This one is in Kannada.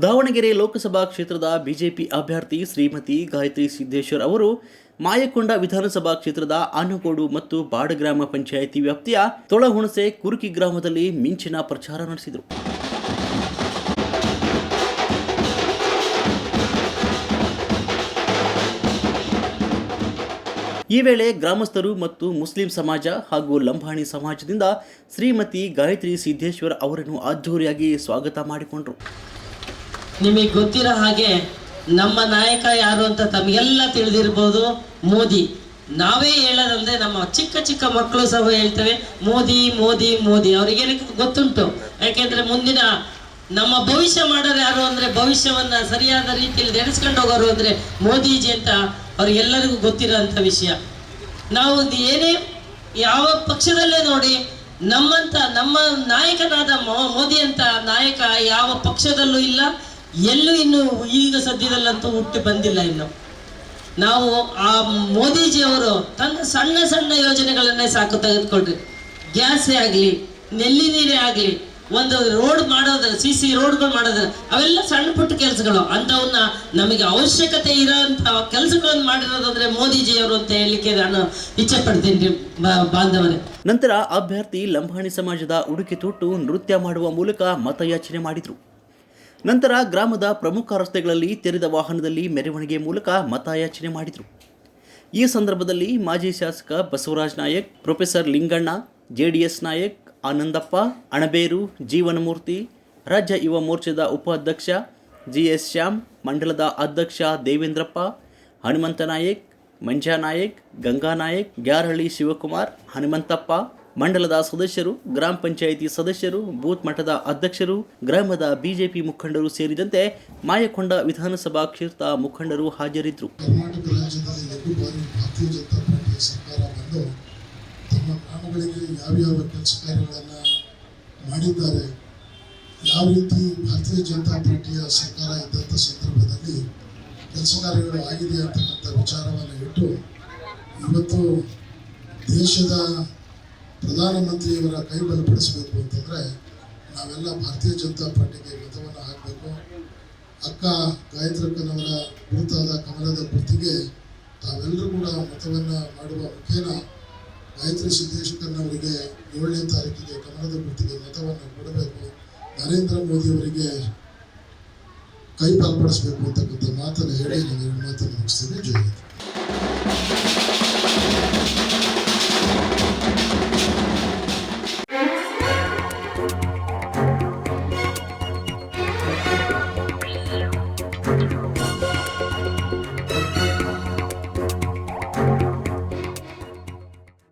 ದಾವಣಗೆರೆ ಲೋಕಸಭಾ ಕ್ಷೇತ್ರದ ಬಿಜೆಪಿ ಅಭ್ಯರ್ಥಿ ಶ್ರೀಮತಿ ಗಾಯತ್ರಿ ಸಿದ್ದೇಶ್ವರ್ ಅವರು ಮಾಯಕೊಂಡ ವಿಧಾನಸಭಾ ಕ್ಷೇತ್ರದ ಆನಗೋಡು ಮತ್ತು ಬಾಡ ಗ್ರಾಮ ಪಂಚಾಯಿತಿ ವ್ಯಾಪ್ತಿಯ ತೊಳಹುಣಸೆ ಕುರುಕಿ ಗ್ರಾಮದಲ್ಲಿ ಮಿಂಚಿನ ಪ್ರಚಾರ ನಡೆಸಿದರು. ಈ ವೇಳೆ ಗ್ರಾಮಸ್ಥರು ಮತ್ತು ಮುಸ್ಲಿಂ ಸಮಾಜ ಹಾಗೂ ಲಂಬಾಣಿ ಸಮಾಜದಿಂದ ಶ್ರೀಮತಿ ಗಾಯತ್ರಿ ಸಿದ್ದೇಶ್ವರ್ ಅವರನ್ನು ಅದ್ಧೂರಿಯಾಗಿ ಸ್ವಾಗತ ಮಾಡಿಕೊಂಡರು. ನಿಮಗೆ ಗೊತ್ತಿರೋ ಹಾಗೆ ನಮ್ಮ ನಾಯಕ ಯಾರು ಅಂತ ತಮಗೆಲ್ಲ ತಿಳಿದಿರ್ಬೋದು, ಮೋದಿ. ನಾವೇ ಹೇಳೋದಂದ್ರೆ ನಮ್ಮ ಚಿಕ್ಕ ಚಿಕ್ಕ ಮಕ್ಕಳು ಸಹ ಹೇಳ್ತೇವೆ, ಮೋದಿ ಮೋದಿ ಮೋದಿ. ಅವರಿಗೆ ಗೊತ್ತುಂಟು? ಯಾಕೆಂದ್ರೆ ಮುಂದಿನ ನಮ್ಮ ಭವಿಷ್ಯ ಮಾಡೋರು ಯಾರು ಅಂದ್ರೆ ಭವಿಷ್ಯವನ್ನ ಸರಿಯಾದ ರೀತಿಯಲ್ಲಿ ನೆನೆಸ್ಕೊಂಡು ಹೋಗೋರು ಅಂದ್ರೆ ಮೋದಿಜಿ ಅಂತ ಅವ್ರಿಗೆಲ್ಲರಿಗೂ ಗೊತ್ತಿರೋಂಥ ವಿಷಯ. ನಾವು ಏನೇ ಯಾವ ಪಕ್ಷದಲ್ಲೇ ನೋಡಿ ನಮ್ಮಂತ ನಮ್ಮ ನಾಯಕನಾದ ಮೋದಿ ಅಂತ ನಾಯಕ ಯಾವ ಪಕ್ಷದಲ್ಲೂ ಇಲ್ಲ, ಎಲ್ಲೂ ಇನ್ನು ಈಗ ಸದ್ಯದಲ್ಲಂತೂ ಹುಟ್ಟಿ ಬಂದಿಲ್ಲ ಇನ್ನು. ನಾವು ಆ ಮೋದಿಜಿಯವರು ತನ್ನ ಸಣ್ಣ ಸಣ್ಣ ಯೋಜನೆಗಳನ್ನೇ ಸಾಕು ತೆಗೆದುಕೊಂಡ್ರಿ ಗ್ಯಾಸೇ ಆಗಲಿ, ನೆಲ್ಲಿ ನೀರೇ ಆಗಲಿ ಒಂದು ರೋಡ್ ಮಾಡೋದ್ರ ಸಿ ಸಿ ರೋಡ್ಗಳು ಮಾಡೋದ್ರ ಅವೆಲ್ಲ ಸಣ್ಣ ಪುಟ್ಟ ಕೆಲಸಗಳು. ಅಂಥವನ್ನ ನಮಗೆ ಅವಶ್ಯಕತೆ ಇರೋಂಥ ಕೆಲಸಗಳನ್ನು ಮಾಡಿರೋದಂದ್ರೆ ಮೋದಿಜಿಯವರು ಅಂತ ಹೇಳಲಿಕ್ಕೆ ನಾನು ಇಚ್ಛೆ ಪಡ್ತೀನಿ ಬಾಂಧವರೇ. ನಂತರ ಅಭ್ಯರ್ಥಿ ಲಂಬಾಣಿ ಸಮಾಜದ ಉಡುಕಿ ತೊಟ್ಟು ನೃತ್ಯ ಮಾಡುವ ಮೂಲಕ ಮತಯಾಚನೆ ಮಾಡಿದರು. ನಂತರ ಗ್ರಾಮದ ಪ್ರಮುಖ ರಸ್ತೆಗಳಲ್ಲಿ ತೆರೆದ ವಾಹನದಲ್ಲಿ ಮೆರವಣಿಗೆ ಮೂಲಕ ಮತಯಾಚನೆ ಮಾಡಿದರು. ಈ ಸಂದರ್ಭದಲ್ಲಿ ಮಾಜಿ ಶಾಸಕ ಬಸವರಾಜ್ ನಾಯಕ್, ಪ್ರೊಫೆಸರ್ ಲಿಂಗಣ್ಣ, ಜೆಡಿಎಸ್ ನಾಯಕ್ ಆನಂದಪ್ಪ, ಅಣಬೇರು, ಜೀವನಮೂರ್ತಿ, ರಾಜ್ಯ ಯುವ ಮೋರ್ಚಾದ ಉಪಾಧ್ಯಕ್ಷ ಜಿ ಎಸ್ ಶ್ಯಾಮ್, ಮಂಡಲದ ಅಧ್ಯಕ್ಷ ದೇವೇಂದ್ರಪ್ಪ, ಹನುಮಂತ ನಾಯಕ್, ಮಂಜಾ ನಾಯಕ್, ಗಂಗಾ ನಾಯಕ್, ಗ್ಯಾರಹಳ್ಳಿ ಶಿವಕುಮಾರ್, ಹನುಮಂತಪ್ಪ, ಮಂಡಲದ ಸದಸ್ಯರು, ಗ್ರಾಮ ಪಂಚಾಯಿತಿ ಸದಸ್ಯರು, ಬೂತ್ ಮಠದ ಅಧ್ಯಕ್ಷರು, ಗ್ರಾಮದ ಬಿಜೆಪಿ ಮುಖಂಡರು ಸೇರಿದಂತೆ ಮಾಯಕೊಂಡ ವಿಧಾನಸಭಾ ಕ್ಷೇತ್ರದ ಮುಖಂಡರು ಹಾಜರಿದ್ದರು. ತಮ್ಮ ಗ್ರಾಮಗಳಿಗೆ ಯಾವ್ಯಾವ ಕೆಲಸ ಕಾರ್ಯಗಳನ್ನು ಮಾಡಿದ್ದಾರೆ, ಯಾವ ರೀತಿ ಭಾರತೀಯ ಜನತಾ ಪಾರ್ಟಿಯ ಸರ್ಕಾರ ಇದ್ದಂಥ ಸಂದರ್ಭದಲ್ಲಿ ಕೆಲಸ ಕಾರ್ಯಗಳು ಆಗಿದೆ ಅಂತಕ್ಕಂಥ ವಿಚಾರವನ್ನು ಇಟ್ಟು ಇವತ್ತು ದೇಶದ ಪ್ರಧಾನಮಂತ್ರಿಯವರ ಕೈ ಬಲಪಡಿಸಬೇಕು ಅಂತಂದರೆ ನಾವೆಲ್ಲ ಭಾರತೀಯ ಜನತಾ ಪಾರ್ಟಿಗೆ ಮತವನ್ನು ಹಾಕಬೇಕು. ಅಕ್ಕ ಗಾಯತ್ರಕ್ಕನವರ ಗುರುತಾದ ಕಮಲದ ಗುರುತಿಗೆ ತಾವೆಲ್ಲರೂ ಕೂಡ ಮತವನ್ನು ಮಾಡುವ ಮುಖೇನ ಗಾಯತ್ರಿ ಸಿದ್ದೇಶ್ವರನವರಿಗೆ ಏಳನೇ ತಾರೀಕಿಗೆ ಕನ್ನಡದ ಗುರುತಿಗೆ ಮತವನ್ನು ಕೊಡಬೇಕು ನರೇಂದ್ರ ಮೋದಿ ಅವರಿಗೆ ಕೈ ಪಾಲ್ಪಡಿಸಬೇಕು ಅಂತಕ್ಕಂಥ ಮಾತನ್ನು ಹೇಳಿ ನಾನು ಎರಡು ಮಾತನ್ನು ಮುಗಿಸ್ತೇನೆ ಜೈ ಹಿಂದ್.